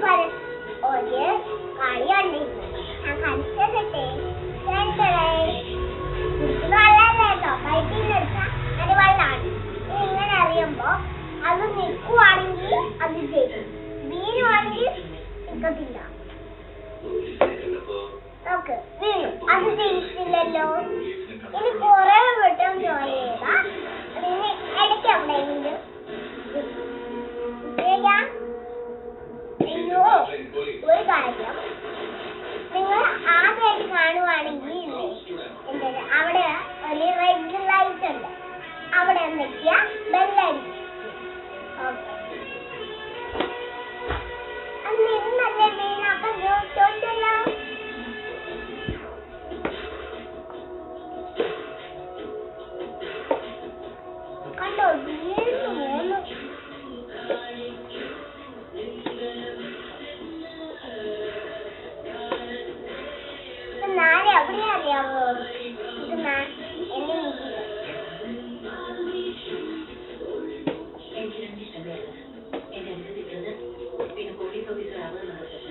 भरत और ये काली अंडी हम പിന്നെ പോലീസ് ഓഫീസറാണ്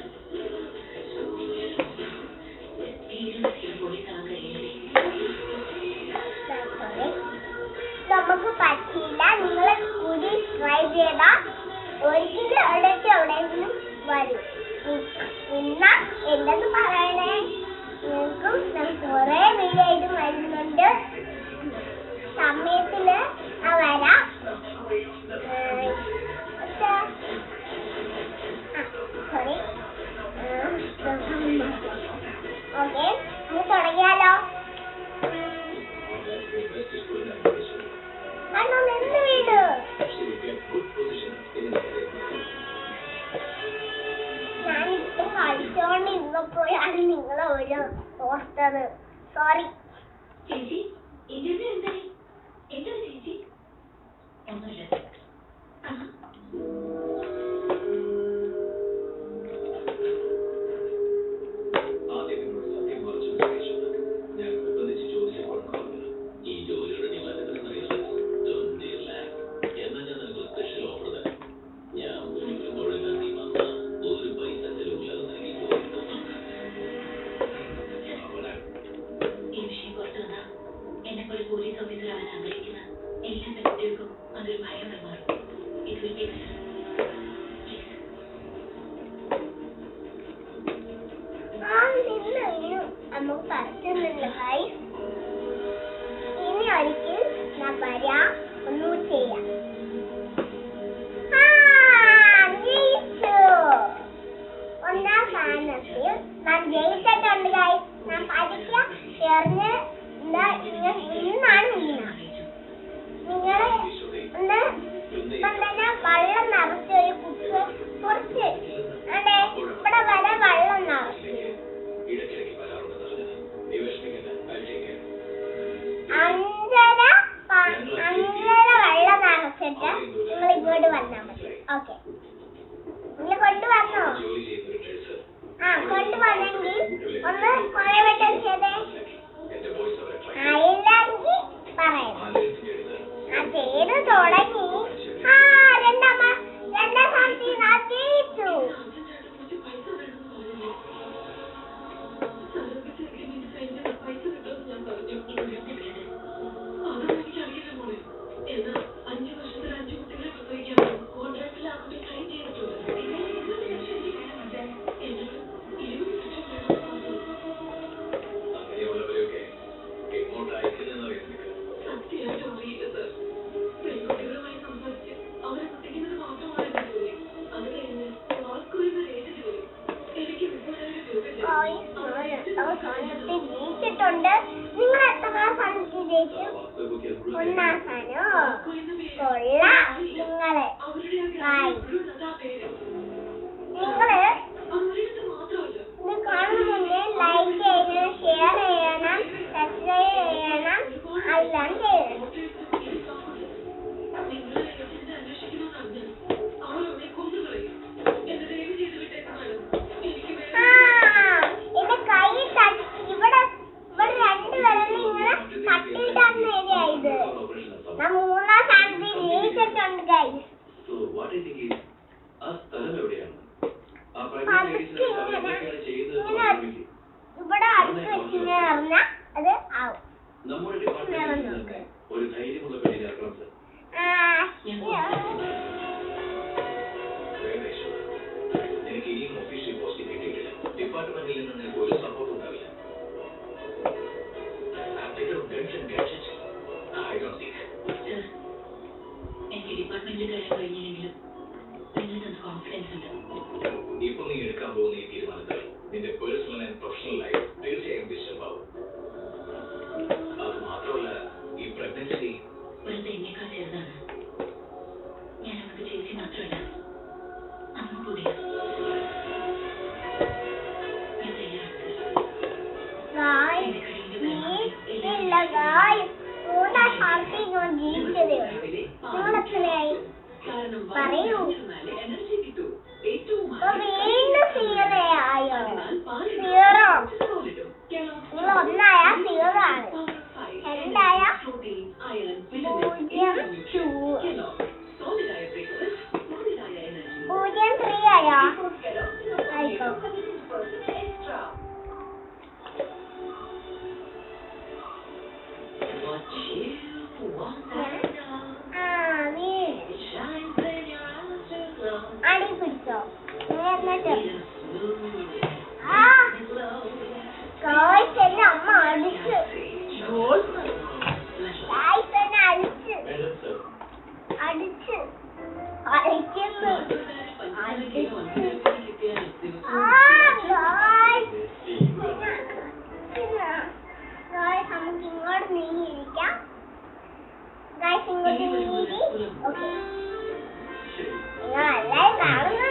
புயல் ஓர்த்தது sorry Jacob under my other mind. It will be. Okay. കൊണ്ടുവന്നോ ആ കൊണ്ടുവന്നെങ്കിൽ ഒന്ന് കുറേ കൊണ്ട് നിങ്ങൾ എത്ര സ്ഥാനം ജയിച്ചു ഒന്നാം സ്ഥാനോ. കൊള്ള. നിങ്ങളെ നിങ്ങൾ ഇത് കാണുന്നുണ്ട് ലൈക്ക് ചെയ്യുക ഷെയർ ചെയ്യുക അത് ആവും ഒരു ധൈര്യമുള്ള പേരിലാക്കണം സർ. എനിക്ക് ഇനിയും ഒഫീഷ്യൽ പോസ്റ്റിംഗ് കിട്ടിയിട്ടില്ല. ഡിപ്പാർട്ട്മെന്റിൽ നിന്ന് ഒരു സപ്പോർട്ട് ഉണ്ടാവില്ല. എനിക്ക് ഡിപ്പാർട്ട്മെന്റിൽ കയറാൻ കഴിഞ്ഞില്ലെങ്കിലും നിങ്ങൾക്ക് കോൺഫിഡൻസ് ഉണ്ട്. ഇപ്പൊ നീ എടുക്കാൻ പോകുന്ന ഈ തീരുമാനത്തിൽ നിന്റെ പേഴ്സണൽ ആൻഡ് പ്രൊഫഷണൽ ഗായ് കൂടെ ഹാപ്പി ഞാൻ ജീവിച്ചതേ നിങ്ങൾ എത്രയായി പറയൂ. 오케이. 나, 나, 나, 나.